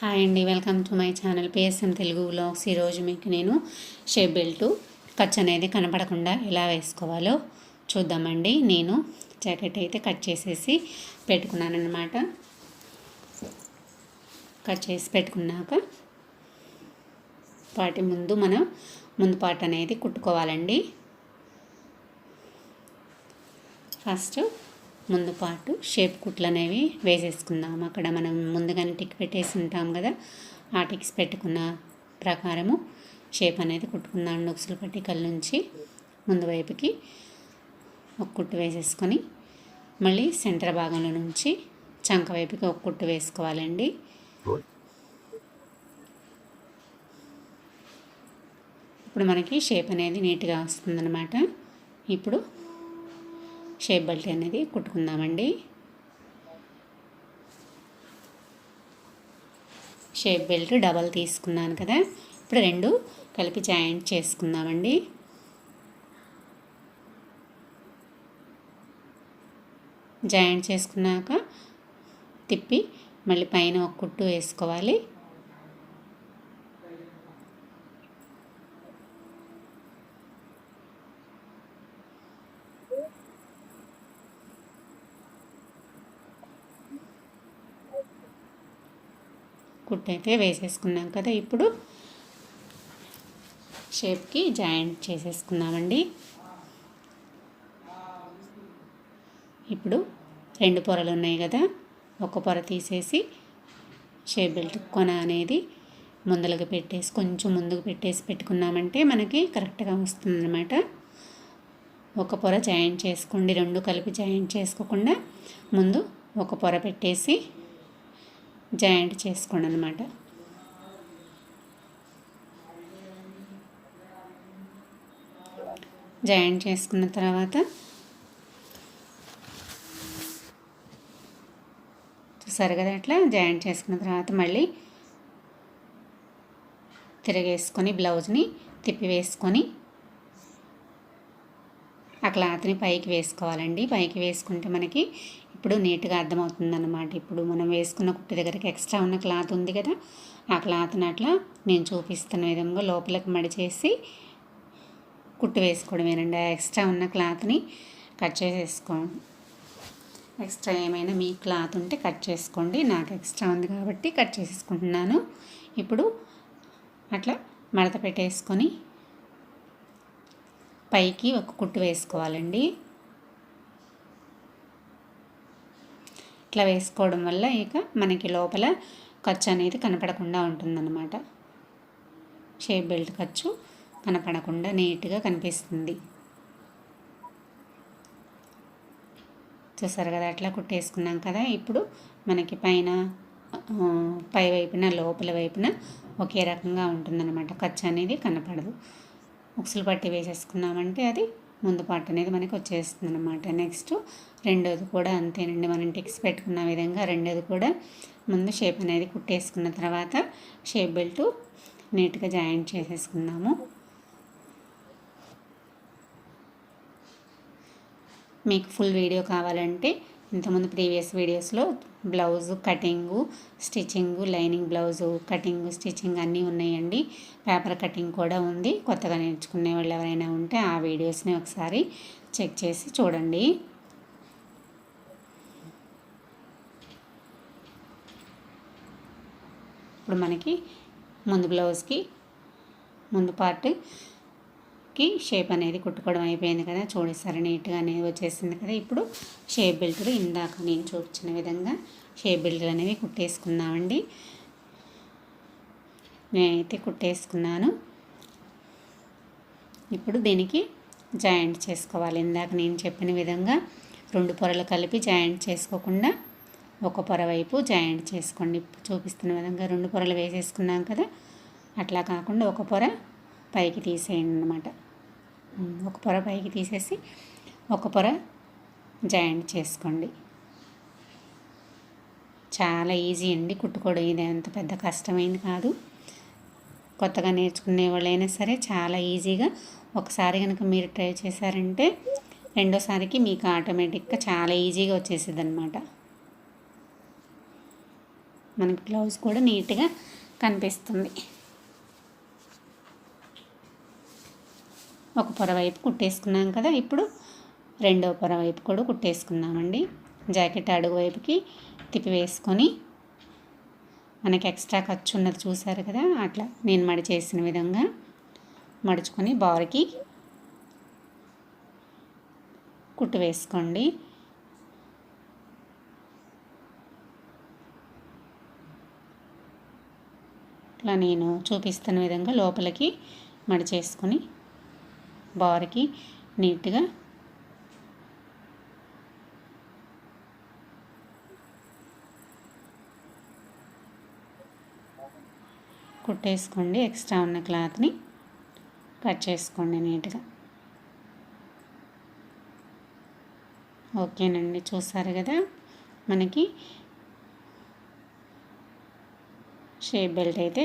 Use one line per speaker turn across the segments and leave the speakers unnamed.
Hi అండి welcome to my channel PSM Telugu vlogs. ఈరోజు మీకు నేను షేప్ బెల్ట్ ఖర్చు అనేది కనపడకుండా ఎలా వేసుకోవాలో చూద్దామండి. నేను జాకెట్ అయితే కట్ చేసేసి పెట్టుకున్నాను అనమాట కట్ చేసి పెట్టుకున్నాక వాటి ముందు మనం ముందు పాట అనేది కుట్టుకోవాలండి. ఫస్ట్ ముందు పాటు షేప్ కుట్లు అనేవి వేసేసుకుందాం అక్కడ మనం ముందుగానే టిక్ పెట్టేసి ఉంటాం కదా ఆ టిక్స్ పెట్టుకున్న ప్రకారము షేప్ అనేది కుట్టుకుందాం. నొక్సులు పట్టికల నుంచి ముందు వైపుకి ఒక కుట్టు వేసేసుకొని మళ్ళీ సెంటర్ భాగంలో నుంచి చంక వైపుకి ఒక కుట్టు వేసుకోవాలండి. ఇప్పుడు మనకి షేప్ అనేది నీట్గా వస్తుందన్నమాట. ఇప్పుడు షేప్ బెల్ట్ అనేది కుట్టుకుందామండి. షేప్ బెల్ట్ డబల్ తీసుకున్నాను కదా. ఇప్పుడు రెండు కలిపి జాయింట్ చేసుకుందామండి. జాయింట్ చేసుకున్నాక తిప్పి మళ్ళీ పైన ఒక కుట్టు వేసుకోవాలి. కుట్టు అయితే వేసేసుకున్నాం కదా. ఇప్పుడు షేప్కి జాయింట్ చేసేసుకున్నామండి ఇప్పుడు రెండు పొరలు ఉన్నాయి కదా. ఒక పొర తీసేసి షేప్ బెల్ట్ కొన అనేది ముందలకి పెట్టేసి కొంచెం ముందుకు పెట్టేసి పెట్టుకున్నామంటే మనకి కరెక్ట్గా వస్తుందన్నమాట. ఒక పొర జాయింట్ చేసుకోండి. రెండు కలిపి జాయింట్ చేసుకోకుండా ముందు ఒక పొర పెట్టేసి జాయింట్ చేసుకోండి అనమాట జాయింట్ చేసుకున్న తర్వాత చూసారు కదా అట్లా? జాయింట్ చేసుకున్న తర్వాత మళ్ళీ తిరగేసుకొని బ్లౌజ్ని తిప్పి వేసుకొని ఆ క్లాత్ని పైకి వేసుకోవాలండి. పైకి వేసుకుంటే మనకి ఇప్పుడు నీట్గా అర్థమవుతుంది అనమాట ఇప్పుడు మనం వేసుకున్న కుట్టు దగ్గరికి ఎక్స్ట్రా ఉన్న క్లాత్ ఉంది కదా ఆ క్లాత్ని అట్లా నేను చూపిస్తున్న విధంగా లోపలికి మడిచేసి కుట్టు వేసుకోవడమేనండి. ఆ ఎక్స్ట్రా ఉన్న క్లాత్ని కట్ చేసేసుకోండి ఎక్స్ట్రా ఏమైనా మీ క్లాత్ ఉంటే కట్ చేసుకోండి. నాకు ఎక్స్ట్రా ఉంది కాబట్టి కట్ చేసేసుకుంటున్నాను. ఇప్పుడు అట్లా మడత పెట్టేసుకొని పైకి ఒక కుట్టు వేసుకోవాలండి. ఇట్లా వేసుకోవడం వల్ల ఇక మనకి లోపల ఖర్చు అనేది కనపడకుండా ఉంటుందన్నమాట. షేప్ బెల్ట్ ఖర్చు కనపడకుండా నీట్గా కనిపిస్తుంది. చూసారు కదా అట్లా కుట్టేసుకున్నాం కదా. ఇప్పుడు మనకి పైన పై వైపున లోపల వైపున ఒకే రకంగా ఉంటుందన్నమాట. ఖర్చు అనేది కనపడదు. ఉక్సులు పట్టి వేసేసుకున్నామంటే అది ముందు పార్ట్ అనేది మనకి వచ్చేస్తుంది అనమాట నెక్స్ట్ రెండోది కూడా అంతేనండి. మనం టిక్స్ పెట్టుకున్న విధంగా రెండోది కూడా ముందు షేప్ అనేది కుట్టేసుకున్న తర్వాత షేప్ బెల్ట్ నీట్గా జాయింట్ చేసేసుకున్నాము మీకు ఫుల్ వీడియో కావాలంటే ఇంతకుముందు ప్రీవియస్ వీడియోస్లో blouse cutting stitching lining blouse cutting stitching అన్నీ ఉన్నాయండి. పేపర్ కటింగ్ కూడా ఉంది. కొత్తగా నేర్చుకునే వాళ్ళు ఎవరైనా ఉంటే ఆ వీడియోస్ని ఒకసారి చెక్ చేసి చూడండి. ఇప్పుడు మనకి ముందు బ్లౌజ్కి ముందు పార్ట్ కి షేప్ అనేది కుట్టుకోవడం అయిపోయింది కదా. చూడేసారి నీట్గా అనేది వచ్చేసింది కదా. ఇప్పుడు షేప్ బెల్ట్లు ఇందాక నేను చూపించిన విధంగా షేప్ బెల్ట్లు అనేవి కుట్టేసుకుందామండి. నేనైతే కుట్టేసుకున్నాను. ఇప్పుడు దీనికి జాయింట్ చేసుకోవాలి. ఇందాక నేను చెప్పిన విధంగా రెండు పొరలు కలిపి జాయింట్ చేసుకోకుండా ఒక పొర వైపు జాయింట్ చేసుకోండి. చూపిస్తున్న విధంగా రెండు పొరలు వేసేసుకున్నాం కదా. అట్లా కాకుండా ఒక పొర పైకి తీసేయండి అనమాట ఒక పొర పైకి తీసేసి ఒక పొర జాయింట్ చేసుకోండి. చాలా ఈజీ అండి కుట్టుకోవడం. ఇది అంత పెద్ద కష్టమైంది కాదు. కొత్తగా నేర్చుకునే వాళ్ళైనా సరే చాలా ఈజీగా ఒకసారి కనుక మీరు ట్రై చేశారంటే రెండోసారికి మీకు ఆటోమేటిక్గా చాలా ఈజీగా వచ్చేసింది అనమాట మనకి బ్లౌజ్ కూడా నీట్గా కనిపిస్తుంది. ఒక పొరవైపు కుట్టేసుకున్నాం కదా ఇప్పుడు రెండో పొరవైపు కూడా కుట్టేసుకున్నామండి జాకెట్ అడుగు వైపుకి తిప్పి వేసుకొని మనకి ఎక్స్ట్రా ఖర్చు ఉన్నది చూసారు కదా అట్లా నేను మడి చేసిన విధంగా మడుచుకొని బార్కి కుట్టు వేసుకోండి ఇట్లా నేను చూపిస్తున్న విధంగా లోపలికి మడి చేసుకొని బార్కి నీట్గా కుట్టేసుకోండి ఎక్స్ట్రా ఉన్న క్లాత్ని కట్ చేసుకోండి నీట్గా. ఓకేనండి చూసారు కదా? మనకి షేప్ బెల్ట్ అయితే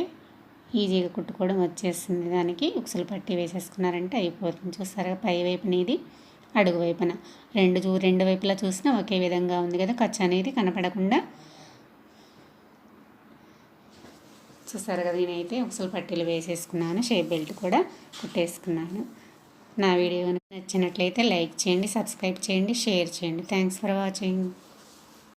ఈజీగా కుట్టుకోవడం వచ్చేసింది. దానికి ఉక్సులు పట్టి వేసేసుకున్నారంటే అయిపోతుంది. చూసారా పై వైపు ఇది అడుగు వైపున. రెండు చూ రెండు వైపులా చూసినా ఒకే విధంగా ఉంది కదా. ఖర్చు అనేది కనపడకుండా. చూసారు కదా నేనైతే ఉక్సులు పట్టీలు వేసేసుకున్నాను. షేప్ బెల్ట్ కూడా కుట్టేసుకున్నాను. నా వీడియో నచ్చినట్లయితే లైక్ చేయండి సబ్స్క్రైబ్ చేయండి షేర్ చేయండి. Thanks for watching.